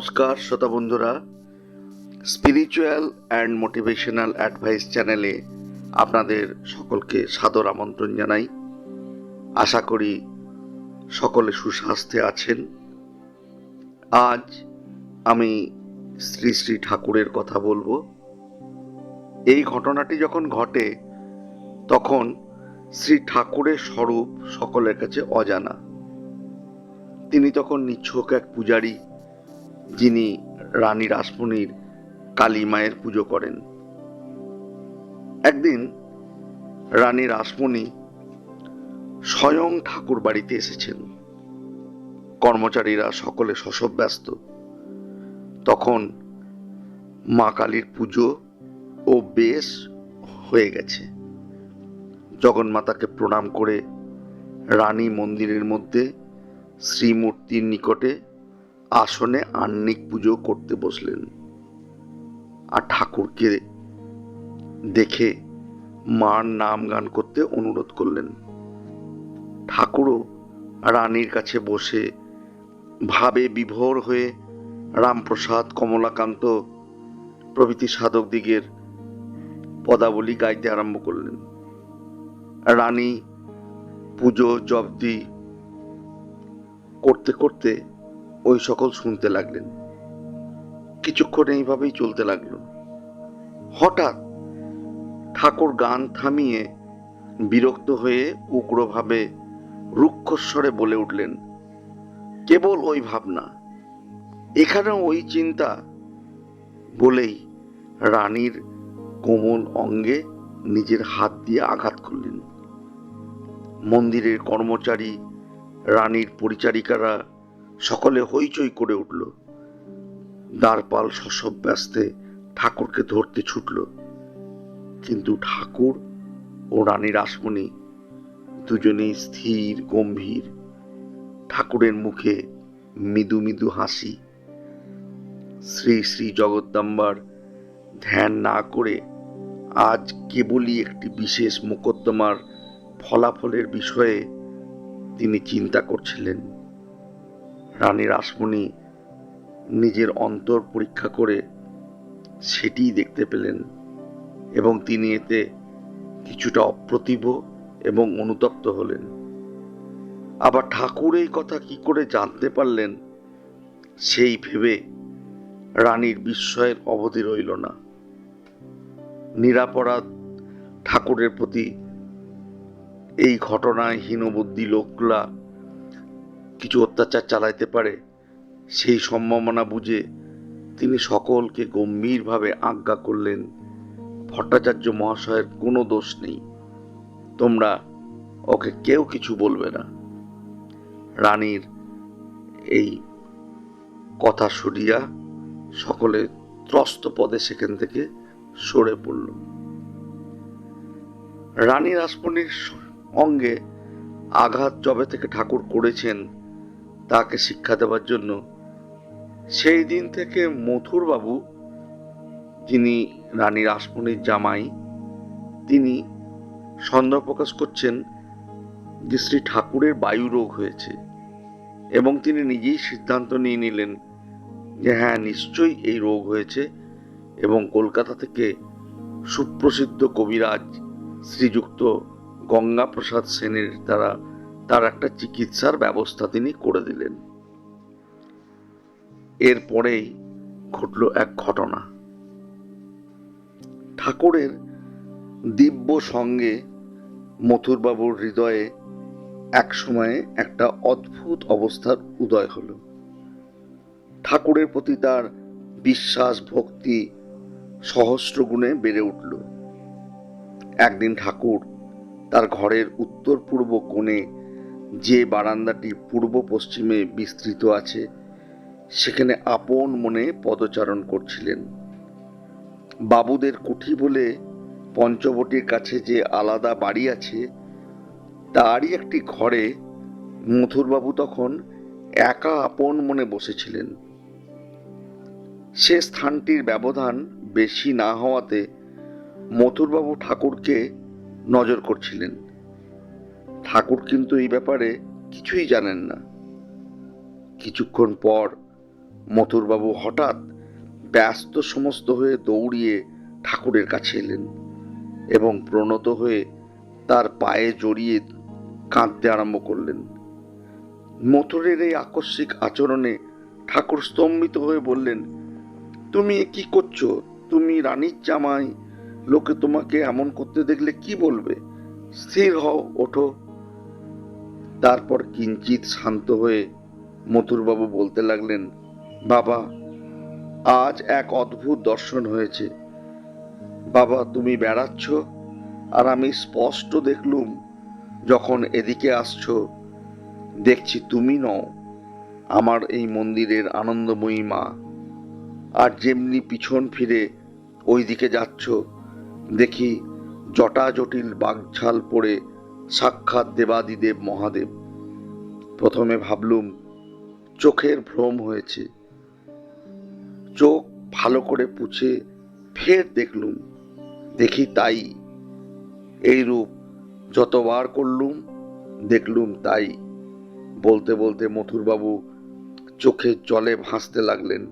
নমস্কার শ্রোতা বন্ধুরা। স্পিরিচুয়াল অ্যান্ড মোটিভেশনাল অ্যাডভাইস চ্যানেলে আপনাদের সকলকে সাদর আমন্ত্রণ জানাই। আশা করি সকলে সুস্বাস্থ্যে আছেন। আজ আমি শ্রী শ্রী ঠাকুরের কথা বলব। এই ঘটনাটি যখন ঘটে, তখন শ্রী ঠাকুরের স্বরূপ সকলের কাছে অজানা। তিনি তখন নিচ্ছক এক পূজারী যিনি রানী রাসমণির কালী মায়ের পুজো করেন। একদিন রানী রাসমণি স্বয়ং ঠাকুর বাড়িতে এসেছেন। কর্মচারীরা সকলে শশব ব্যস্ত। তখন মা কালীর পুজো ও বেশ হয়ে গেছে। জগন্মাতাকে প্রণাম করে রানী মন্দিরের মধ্যে শ্রীমূর্তির নিকটে আসনে আহ্নিক পুজো করতে বসলেন। আর ঠাকুরকে দেখে মার নাম গান করতে অনুরোধ করলেন। ঠাকুরও রানীর কাছে বসে ভাবে বিভোর হয়ে রামপ্রসাদ, কমলাকান্ত প্রভৃতি সাধক দিগের পদাবলী গাইতে আরম্ভ করলেন। রানী পুজো জব্দি করতে করতে ওই সকল শুনতে লাগলেন। কিছুক্ষণ এইভাবেই চলতে লাগল। হঠাৎ ঠাকুর গান থামিয়ে বিরক্ত হয়ে উগ্রভাবে রুক্ষস্বরে বলে উঠলেন, কেবল ওই ভাবনা। এখানেও ওই চিন্তা বলেই রানীর কোমল অঙ্গে নিজের হাত দিয়ে আঘাত করলেন। মন্দিরের কর্মচারী, রানীর পরিচারিকারা সকলে হইচই করে উঠল। দ্বারপাল শশব ব্যস্তে ঠাকুরকে ধরতে ছুটল। কিন্তু ঠাকুর ও রানী রাসমণি দুজনেই স্থির, গম্ভীর। ঠাকুরের মুখে মৃদু মৃদু হাসি। শ্রী শ্রী জগদ্দম্বার ধ্যান না করে আজ কেবলই একটি বিশেষ মোকদ্দমার ফলাফলের বিষয়ে তিনি চিন্তা করছিলেন। রানী রাসমণি নিজের অন্তর পরীক্ষা করে সেটিই দেখতে পেলেন এবং তিনি এতে কিছুটা অপ্রতিভ এবং অনুতপ্ত হলেন। আবার ঠাকুর এই কথা কি করে জানতে পারলেন সেই ভেবে রানীর বিস্ময়ের অবধি রইল না। নিরাপরাধ ঠাকুরের প্রতি এই ঘটনায় হীনবুদ্ধি লোকরা কিছু অত্যাচার চালাইতে পারে, সেই সম্ভাবনা বুঝে তিনি সকলকে গম্ভীরভাবে আজ্ঞা করলেন, ভট্টাচার্য মহাশয়ের কোনো দোষ নেই, তোমরা ওকে কেউ কিছু বলবে না। রানীর এই কথা শুনিয়া সকলে ত্রস্ত পদে সেখান থেকে সরে পড়ল। রানী রাসমণির অঙ্গে আঘাত জবে থেকে ঠাকুর করেছেন তাকে শিক্ষা দেওয়ার জন্য। সেই দিন থেকে মথুরবাবু, যিনি রানী রাসমণির জামাই, তিনি সন্দেহ প্রকাশ করছেন যে শ্রী ঠাকুরের বায়ু রোগ হয়েছে এবং তিনি নিজেই সিদ্ধান্ত নিয়ে নিলেন যে হ্যাঁ নিশ্চয়ই এই রোগ হয়েছে এবং কলকাতা থেকে সুপ্রসিদ্ধ কবিরাজ শ্রীযুক্ত গঙ্গা প্রসাদ সেনের দ্বারা তার একটা চিকিৎসার ব্যবস্থা তিনি করে দিলেন। এরপরেই ঘটল এক ঘটনা। ঠাকুরের দিব্য সঙ্গে মথুরবাবুর হৃদয়ে এক সময়ে একটা অদ্ভুত অবস্থার উদয় হলো। ঠাকুরের প্রতি তার বিশ্বাস, ভক্তি সহস্র গুণে বেড়ে উঠল। একদিন ঠাকুর তার ঘরের উত্তর পূর্ব কোণে যে বারান্দাটি পূর্ব পশ্চিমে বিস্তৃত আছে, সেখানে আপন মনে পদচারণ করছিলেন। বাবুদের কুঠি বলে পঞ্চবটির কাছে যে আলাদা বাড়ি আছে, তারই একটি ঘরে মথুরবাবু তখন একা আপন মনে বসেছিলেন। সে স্থানটির ব্যবধান বেশি না হওয়াতে মথুরবাবু ঠাকুরকে নজর করছিলেন। ঠাকুর কিন্তু এই ব্যাপারে কিছুই জানেন না। কিছুক্ষণ পর মথুরবাবু হঠাৎ ব্যস্ত সমস্ত হয়ে দৌড়িয়ে ঠাকুরের কাছে এলেন এবং প্রণত হয়ে তার পায়ে জড়িয়ে কাঁদতে আরম্ভ করলেন। মথুরের এই আকস্মিক আচরণে ঠাকুর স্তম্ভিত হয়ে বললেন, তুমি কি করছ? তুমি রানীর জামাই, লোকে তোমাকে এমন করতে দেখলে কি বলবে? স্থির হও, ওঠো। তারপর কিঞ্চিত শান্ত হয়ে মথুরবাবু বলতে লাগলেন, বাবা, আজ এক অদ্ভুত দর্শন হয়েছে। বাবা, তুমি বেড়াচ্ছ আর আমি স্পষ্ট দেখলুম যখন এদিকে আসছো। দেখছি তুমি নও, আমার এই মন্দিরের আনন্দময়ী মা। আর যেমনি পিছন ফিরে ওই দিকে যাচ্ছ, দেখি জটা জটিল বাগঝাল পড়ে সাক্ষাৎ দেবাদিদেব মহাদেব। প্রথমে ভাবলুম, চোখের ভ্রম হয়েছে। চোখ ভালো করে পুছে ফের দেখলুম। দেখি তাই। এই রূপ যতবার করলুম, দেখলুম তাই। বলতে বলতে মথুরবাবু চোখের জলে ভাসতে লাগলেন।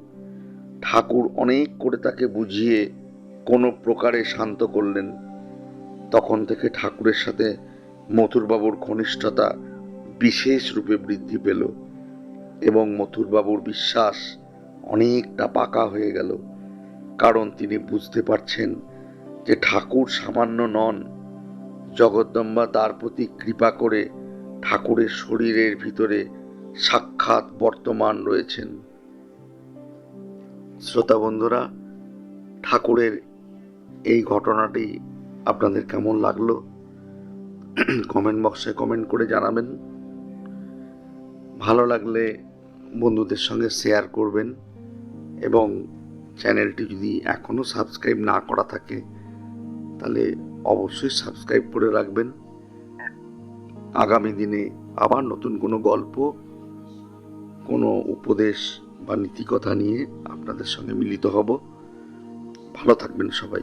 ঠাকুর অনেক করে তাকে বুঝিয়ে কোনো প্রকারে শান্ত করলেন। তখন থেকে ঠাকুরের সাথে মথুরবাবুর ঘনিষ্ঠতা বিশেষ রূপে বৃদ্ধি পেল এবং মথুরবাবুর বিশ্বাস অনেকটা পাকা হয়ে গেল। কারণ তিনি বুঝতে পারছেন যে ঠাকুর সামান্য নন। জগদ্দম্বা তার প্রতি কৃপা করে ঠাকুরের শরীরের ভিতরে সাক্ষাৎ বর্তমান রয়েছেন। শ্রোতা বন্ধুরা, ঠাকুরের এই ঘটনাটি আপনাদের কেমন লাগল? কমেন্ট বক্সে কমেন্ট করে জানাবেন। ভালো লাগলে বন্ধুদের সঙ্গে শেয়ার করবেন এবং চ্যানেলটি যদি এখনও সাবস্ক্রাইব না করা থাকে, তাহলে অবশ্যই সাবস্ক্রাইব করে রাখবেন। আগামী দিনে আবার নতুন কোনো গল্প, কোনো উপদেশ বা নীতিকথা নিয়ে আপনাদের সঙ্গে মিলিত হব। ভালো থাকবেন সবাই।